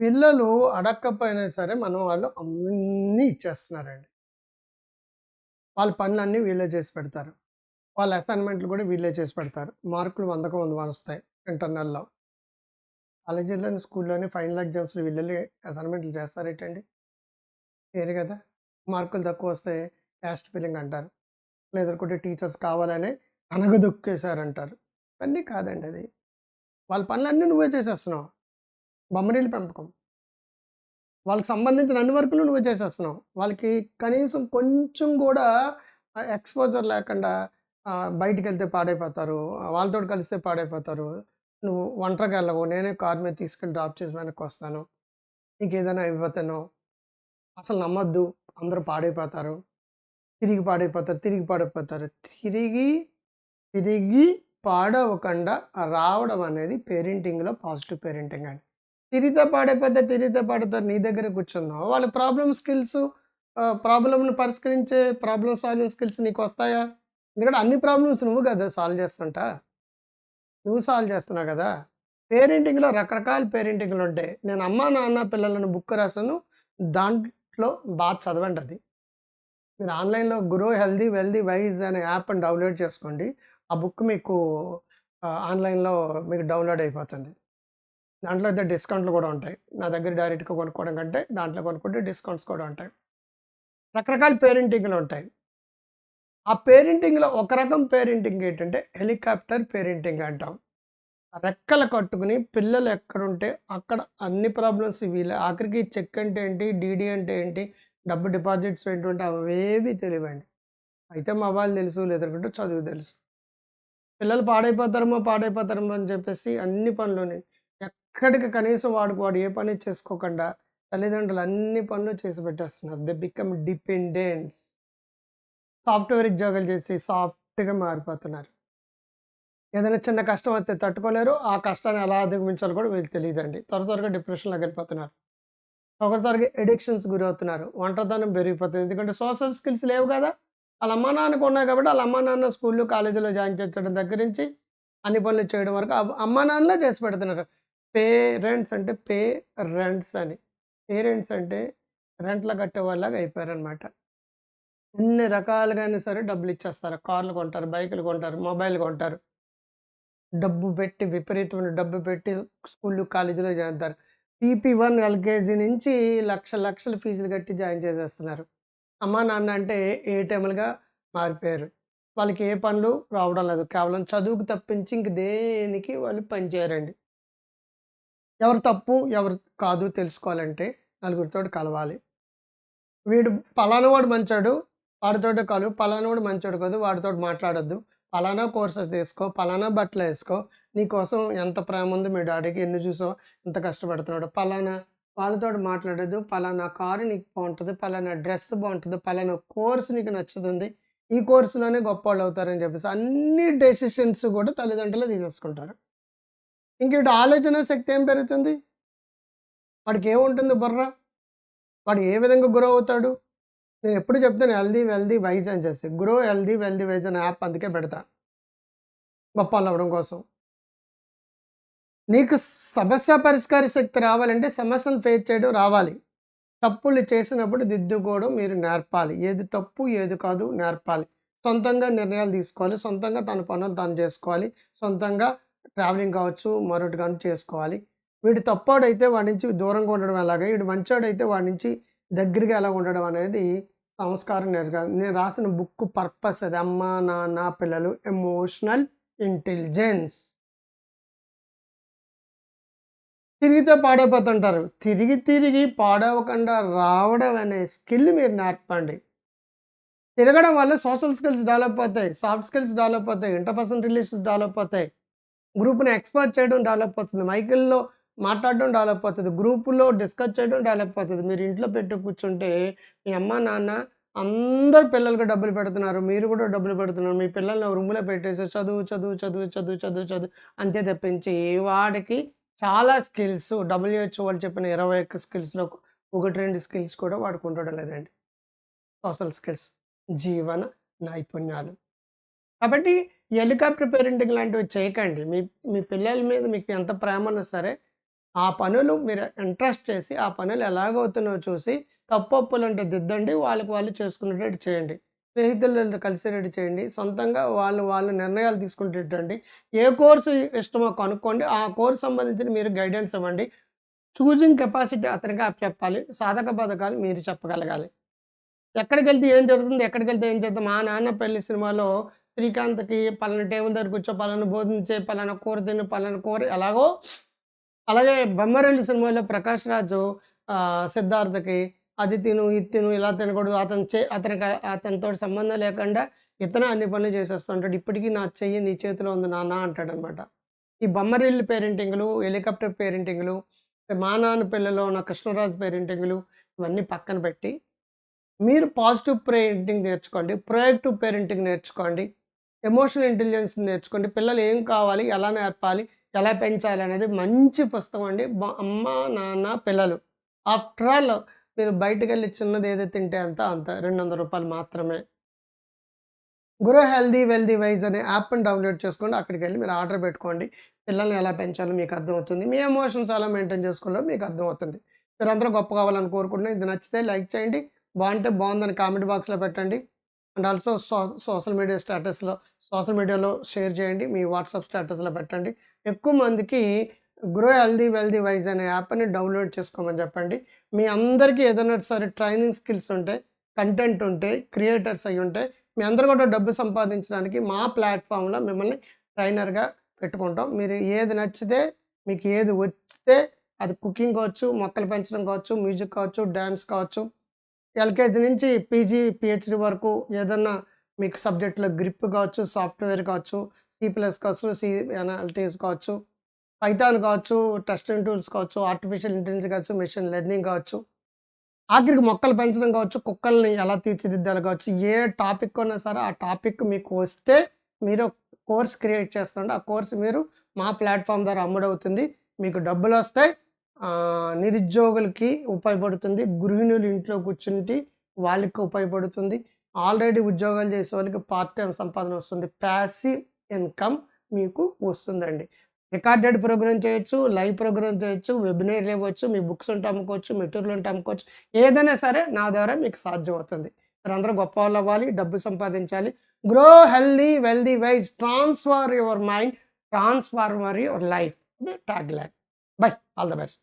పిల్లలు అడక్కపోయినా సరే మనం వాళ్ళు అన్నీ ఇచ్చేస్తున్నారండి. వాళ్ళ పనులన్నీ వీళ్ళే చేసి పెడతారు. వాళ్ళ అసైన్‌మెంట్‌లు కూడా వీళ్ళే చేసి పెడతారు. మార్కులు వందకు వంద వస్తాయి ఇంటర్నల్‌లో. కాలేజీలోని స్కూల్లోని ఫైనల్ ఎగ్జామ్స్‌లో వీళ్ళెళ్ళి అసైన్‌మెంట్‌లు చేస్తారేటండి? చేయరు కదా! మార్కులు తక్కువ వస్తే క్యాస్ట్ ఫీలింగ్ అంటారు. లేదనుకుంటే టీచర్స్ కావాలనే అనగదొక్కేశారంటారు అన్నీ కాదండి అది. వాళ్ళ పనులన్నీ నువ్వే చేసేస్తున్నావు. బొమ్మరిల్లు పెంపకం. వాళ్ళకి సంబంధించిన అన్ని వర్కులు నువ్వు చేసేస్తున్నావు. వాళ్ళకి కనీసం కొంచెం కూడా ఎక్స్‌పోజర్ లేకుండా బయటికి వెళ్తే పాడైపోతారు. వాళ్ళతో కలిస్తే పాడైపోతారు. నువ్వు ఒంటరికి వెళ్ళవు నేనే కార్ మీద తీసుకెళ్ళి డ్రాప్ చేసి వెనక్కి వస్తాను నీకు ఏదైనా అయిపోతానో అసలు నమ్మద్దు అందరూ పాడైపోతారు. తిరిగి పాడైపోతారు. తిరిగి పాడైపోతారు. తిరిగి, తిరిగి పాడవకుండా రావడం అనేది పేరెంటింగ్‌లో పాజిటివ్ పేరెంటింగ్ అండి. తిరిగితే పాడైపోతే తిరిగితే పాడైపోతారు. నీ దగ్గర కూర్చున్నావు. వాళ్ళ ప్రాబ్లమ్ స్కిల్స్ ప్రాబ్లమ్ను ప్రాబ్లమ్‌ని పరిష్కరించే ప్రాబ్లమ్ సాల్వింగ్ స్కిల్స్ నీకు వస్తాయా ఎందుకంటే అన్ని ప్రాబ్లమ్స్ నువ్వు కదా సాల్వ్ చేస్తుంటా. నువ్వు సాల్వ్ చేస్తున్నావు కదా! పేరెంటింగ్‌లో రకరకాల పేరెంటింగ్లు ఉంటాయి నేను అమ్మా, నాన్న పిల్లలను బుక్ రాసాను. దాంట్లో బాగా చదవండి అది మీరు ఆన్‌లైన్‌లో 'గ్రో హెల్దీ వెల్దీ వైజ్ అనే యాప్‌ని డౌన్‌లోడ్ చేసుకోండి. ఆ బుక్ మీకు ఆన్‌లైన్‌లో మీకు డౌన్‌లోడ్ అయిపోతుంది. దాంట్లో అయితే డిస్కౌంట్‌లు కూడా ఉంటాయి. నా దగ్గర డైరెక్ట్‌గా కొనుక్కోవడం కంటే దాంట్లో కొనుక్కుంటే డిస్కౌంట్స్ కూడా ఉంటాయి. రకరకాల పేరెంటింగ్లు ఉంటాయి ఆ పేరెంటింగ్‌లో ఒక రకం పేరెంటింగ్ ఏంటంటే హెలికాప్టర్ పేరెంటింగ్ అంటాం. రెక్కలు కట్టుకుని పిల్లలు ఎక్కడుంటే అక్కడ అన్ని ప్రాబ్లమ్స్ వీళ్ళే. ఆఖరికి చెక్ అంటే ఏంటి? డీడీ అంటే ఏంటి? డబ్బు డిపాజిట్స్ ఏంటంటే అవేవి తెలివండి అయితే మొబైల్ తెలుసు. లేదంటే చదువు తెలుసు. పిల్లలు పాడైపోతారమో పాడైపోతారమో అని చెప్పేసి అన్ని పనులుని ఎక్కడికి కనీసం వాడికి వాడు ఏ పని చేసుకోకుండా తల్లిదండ్రులు అన్ని పనులు చేసి పెట్టేస్తున్నారు. They become dependents. సాఫ్ట్‌వేర్ ఉద్యోగాలు చేసి సాఫ్ట్‌గా మారిపోతున్నారు. ఏదైనా చిన్న కష్టం అయితే తట్టుకోలేరు. ఆ కష్టాన్ని ఎలా అధిగమించాలో కూడా వీళ్ళకి తెలియదండి త్వర త్వరగా డిప్రెషన్‌లోకెళ్ళిపోతున్నారు. త్వర త్వరగా ఎడిక్షన్స్ గురవుతున్నారు. ఒంటరితనం పెరిగిపోతుంది. ఎందుకంటే సోషల్ స్కిల్స్ లేవు కదా! వాళ్ళ అమ్మా నాన్నకు ఉన్నాయి కాబట్టి వాళ్ళ అమ్మా నాన్న స్కూల్‌లు, కాలేజీలో జాయిన్ చేర్చడం దగ్గర నుంచి అన్ని పనులు చేయడం వరకు అవ్ అమ్మా నాన్నలే చేసి పెడుతున్నారు. పేరెంట్స్ అంటే పే రెంట్స్ అని. పేరెంట్స్ అంటే రెంట్‌లు కట్టేవాళ్ళలాగా అయిపోయారనమాట. ఎన్ని రకాలుగా అయినా సరే డబ్బులిచ్చేస్తారు. కార్లు కొంటారు, బైకులు కొంటారు, మొబైల్ కొంటారు. డబ్బు పెట్టి విపరీతమైన డబ్బు పెట్టి స్కూళ్ళు కాలేజీలో చేస్తారు పీపీ వన్ ఎల్‌కేజీ నుంచి లక్ష లక్షలు ఫీజులు కట్టి జాయిన్ చేసేస్తున్నారు. అమ్మా నాన్న అంటే ఏటీఎంలుగా మారిపోయారు. వాళ్ళకి ఏ పనులు రావడం లేదు. కేవలం చదువుకు తప్పించి ఇంక దేనికి వాళ్ళు పనిచేయరండి ఎవరు తప్పు, ఎవరు కాదు తెలుసుకోవాలంటే నలుగురితో కలవాలి. వీడు పలానావాడు వాడు మంచోడు. కలు పలానావాడు మంచాడు వాడు కాదు. వాడితో మాట్లాడొద్దు. పలానా కోర్సెస్ తీసుకో. పలానా బట్టలు వేసుకో నీకోసం ఎంత ప్రేమ ఉంది మీ డాడీకి ఎన్ని చూసావో ఎంత కష్టపడుతున్నాడు పలానా వాళ్ళతో మాట్లాడదు పలానా కారు నీకు బాగుంటుంది పలానా డ్రెస్ బాగుంటుంది పలానా కోర్స్ నీకు నచ్చుతుంది. ఈ కోర్సులోనే గొప్పవాళ్ళు అవుతారని చెప్పేసి అన్ని డెసిషన్స్ కూడా తల్లిదండ్రులు తీసేసుకుంటారు. ఇంకటి ఆలోచన శక్తి ఏం పెరుగుతుంది? వాడికి ఏముంటుంది బుర్ర? వాడు ఏ విధంగా గురవు అవుతాడు? నేను ఎప్పుడు చెప్తాను హెల్దీ వెల్దీ వైజ్ అని చేసి. గ్రో హెల్దీ వెల్దీ వైజ్ అనే యాప్ అందుకే పెడతా. గొప్పోళ్ళవ్వడం కోసం. నీకు సమస్య పరిష్కార శక్తి రావాలంటే సమస్యను ఫేస్ చేయడం రావాలి. తప్పులు చేసినప్పుడు దిద్దుకోవడం మీరు నేర్పాలి. ఏది తప్పు, ఏది కాదు నేర్పాలి. సొంతంగా నిర్ణయాలు తీసుకోవాలి. సొంతంగా తన పనులు తాను చేసుకోవాలి. సొంతంగా ట్రావెలింగ్ కావచ్చు, మరొకటి కానీ చేసుకోవాలి. వీడు తప్పాడైతే వాడి నుంచి దూరంగా ఉండడం ఎలాగా? వీడు మంచోడైతే వాడి నుంచి దగ్గరగా ఎలా ఉండడం అనేది సంస్కారం నేర్గా నేను రాసిన బుక్ పర్పస్ అది. అమ్మ నాన్న, పిల్లలు ఎమోషనల్ ఇంటెలిజెన్స్. తిరిగితే పాడైపోతుంటారు. తిరిగి తిరిగి పాడవకుండా రావడం అనే స్కిల్ మీరు నేర్పండి. తిరగడం వల్ల సోషల్ స్కిల్స్ డెవలప్ అవుతాయి. సాఫ్ట్ స్కిల్స్ డెవలప్ అవుతాయి. ఇంటర్పర్సనల్ రిలేషన్స్ డెవలప్ అవుతాయి. గ్రూప్‌ని ఎక్స్‌పర్ట్ చేయడం డెవలప్ అవుతుంది. మైకిల్లో మాట్లాడడం డెవలప్ అవుతుంది గ్రూపులో డిస్కస్ చేయడం డెవలప్ అవుతుంది మీరు ఇంట్లో పెట్టి కూర్చుంటే మీ అమ్మ, నాన్న అందరు పిల్లలకు డబ్బులు పెడుతున్నారు. మీరు కూడా డబ్బులు పెడుతున్నారు. మీ పిల్లల్ని రూమ్‌లో పెట్టేసి చదువు, చదువు, చదువు, చదువు, చదువు, చదువు అంతే తప్పించి వాడికి చాలా స్కిల్స్ డబ్ల్యూహెచ్ఓ వాళ్ళు చెప్పిన 21 స్కిల్స్‌లో 1, 2 స్కిల్స్ కూడా వాడికి ఉండడం లేదండి. సోషల్ స్కిల్స్, జీవన నైపుణ్యాలు. కాబట్టి హెలికాప్టర్ పేరెంటింగ్ లాంటివి చేయకండి. మీ మీ పిల్లల మీద మీకు ఎంత ప్రేమ ఉన్నా సరే ఆ పనులు మీరు ఇంట్రెస్ట్ చేసి ఆ పనులు ఎలాగవుతున్నాయో చూసి తప్పప్పులు అంటే దిద్దండి వాళ్ళకి వాళ్ళు చేసుకునేటట్టు చేయండి. స్నేహితులతో కలిసేటట్టు చేయండి. సొంతంగా వాళ్ళు వాళ్ళు నిర్ణయాలు తీసుకునేటండి ఏ కోర్సు ఇష్టమో కనుక్కోండి. ఆ కోర్సు సంబంధించిన మీరు గైడెన్స్ ఇవ్వండి. చూజింగ్ కెపాసిటీ అతనికి అప్ చెప్పాలి. సాధక బాధకాలు మీరు చెప్పగలగాలి. ఎక్కడికి వెళ్తే ఏం జరుగుతుంది ఎక్కడికి వెళ్తే ఏం జరుగుతుంది? మా నాన్న పెళ్ళి సినిమాలో శ్రీకాంత్కి పలానా టేబుల్ దగ్గర కూర్చో పలానా బోధించే పలానా కూర తిని పలానా కూర ఎలాగో. అలాగే బొమ్మరెల్లి సినిమాలో ప్రకాష్ రాజు సిద్ధార్థకి అది తిను ఇది తిను ఇలా తినకూడదు అతను చే అతనికి అతనితో సంబంధం లేకుండా ఇతను అన్ని పనులు చేసేస్తుంటాడు ఇప్పటికీ నా చెయ్యి నీ చేతిలో ఉంది నాన్న అంటాడు అనమాట ఈ బొమ్మరిల్లు పేరెంటింగ్లు హెలికాప్టర్ పేరెంటింగ్లు మా నాన్న పిల్లలో ఉన్న కృష్ణరాజు పేరెంటింగ్లు ఇవన్నీ పక్కన పెట్టి మీరు పాజిటివ్ పేరెంటింగ్ నేర్చుకోండి ప్రొయాక్టివ్ పేరెంటింగ్ నేర్చుకోండి. ఎమోషనల్ ఇంటెలిజెన్స్ నేర్చుకోండి. పిల్లలు ఏం కావాలి ఎలా నేర్పాలి ఎలా పెంచాలి అనేది మంచి పుస్తకం అండి. అమ్మ నాన్న పిల్లలు. ఆఫ్టర్ ఆల్ మీరు బయటకు వెళ్ళి చిన్నది ఏదైతే తింటే అంత అంత రెండు వందల రూపాయలు మాత్రమే. గురు హెల్దీ వెల్దీ వైజ్ అనే యాప్ని డౌన్లోడ్ చేసుకోండి. అక్కడికి వెళ్ళి మీరు ఆర్డర్ పెట్టుకోండి. పిల్లల్ని ఎలా పెంచాలో మీకు అర్థమవుతుంది. మీ ఎమోషన్స్ ఎలా మెయింటైన్ చేసుకోవాలో మీకు అర్థమవుతుంది. మీరందరూ గొప్ప కావాలని కోరుకుంటున్నాను. ఇది నచ్చితే లైక్ చేయండి. బాగుంటే బాగుందని కామెంట్ బాక్స్లో పెట్టండి. And also so social media స్టేటస్లో సోషల్ మీడియాలో షేర్ చేయండి మీ వాట్సాప్ స్టేటస్లో పెట్టండి. ఎక్కువ మందికి గ్రో హెల్దీ వెల్దీ వైజ్ అనే యాప్ని డౌన్లోడ్ చేసుకోమని చెప్పండి. మీ అందరికీ ఏదైనా సరే ట్రైనింగ్ స్కిల్స్ ఉంటే కంటెంట్ ఉంటే క్రియేటర్స్ అయి ఉంటే మీ అందరూ కూడా డబ్బు సంపాదించడానికి మా ప్లాట్ఫామ్లో మిమ్మల్ని ట్రైనర్గా పెట్టుకుంటాం. మీరు ఏది నచ్చితే మీకు ఏది వచ్చితే అది కుకింగ్ కావచ్చు మొక్కలు పెంచడం కావచ్చు మ్యూజిక్ కావచ్చు డ్యాన్స్ కావచ్చు ఎల్కేజీ నుంచి పీజీ పిహెచ్డి వరకు ఏదన్నా మీకు సబ్జెక్ట్లో గ్రిప్ కావచ్చు సాఫ్ట్వేర్ కావచ్చు సి ప్లస్ కావచ్చు సి ఎనాలిటీస్ కావచ్చు పైథాన్ కావచ్చు టెస్టింగ్ టూల్స్ కావచ్చు ఆర్టిఫిషియల్ ఇంటెలిజెన్స్ కావచ్చు మెషిన్ లెర్నింగ్ కావచ్చు ఆఖరికి మొక్కలు పెంచడం కావచ్చు కుక్కల్ని ఎలా తీర్చిదిద్దాలి కావచ్చు ఏ టాపిక్ ఉన్నా సరే ఆ టాపిక్ మీకు వస్తే మీరు కోర్స్ క్రియేట్ చేస్తుండే ఆ కోర్స్ మీరు మా ప్లాట్ఫామ్ ద్వారా అమ్ముడవుతుంది. మీకు డబ్బులు వస్తాయి. నిరుద్యోగులకి ఉపయోగపడుతుంది గృహిణులు ఇంట్లో కూర్చుంటే వాళ్ళకి ఉపయోగపడుతుంది. ఆల్రెడీ ఉద్యోగాలు చేసే వాళ్ళకి పార్ట్ టైం సంపాదన వస్తుంది. ప్యాసివ్ ఇన్కమ్ మీకు వస్తుందండి. రికార్డెడ్ ప్రోగ్రామ్ చేయొచ్చు లైవ్ ప్రోగ్రామ్ చేయొచ్చు వెబినార్ ఇవ్వచ్చు మీ బుక్స్ ఉంటే అమ్ముకోవచ్చు మెటీరియల్ ఉంటే అమ్ముకోవచ్చు. ఏదైనా సరే నా ద్వారా మీకు సాధ్యం అవుతుంది అందరూ గొప్ప వాళ్ళు అవ్వాలి డబ్బు సంపాదించాలి. Grow healthy wealthy wise transfer your mind transformer your life tagline by all the best